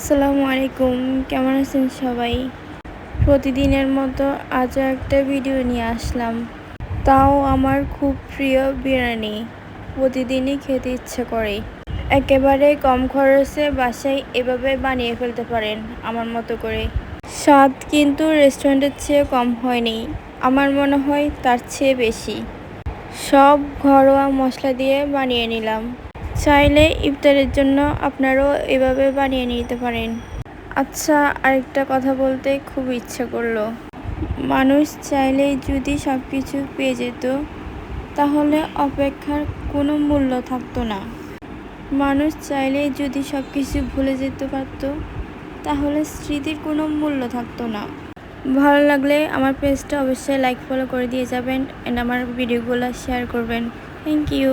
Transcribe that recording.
আসসালামু আলাইকুম, কেমন আছেন সবাই? প্রতিদিনের মতো আজও একটা ভিডিও নিয়ে আসলাম। তাও আমার খুব প্রিয় বিরিয়ানি। প্রতিদিনই খেতে ইচ্ছে করে। একেবারে কম খরচে বাসায় এভাবে বানিয়ে ফেলতে পারেন আমার মতো করে। স্বাদ কিন্তু রেস্টুরেন্টের চেয়ে কম হয়নি, আমার মনে হয় তার চেয়ে বেশি। সব ঘরোয়া মশলা দিয়ে বানিয়ে নিলাম। চাইলে ইফতারের জন্য আপনারাও এভাবে বানিয়ে নিতে পারেন। আচ্ছা আরেকটা কথা বলতে খুব ইচ্ছা করল। মানুষ চাইলে যদি সব কিছু পেয়ে যেত, তাহলে অপেক্ষার কোনো মূল্য থাকতো না। মানুষ চাইলে যদি সব কিছু ভুলে যেতে পারতো, তাহলে স্মৃতির কোনো মূল্য থাকতো না। ভালো লাগলে আমার পেজটা অবশ্যই লাইক ফলো করে দিয়ে যাবেন অ্যান্ড আমার ভিডিওগুলো শেয়ার করবেন। Thank you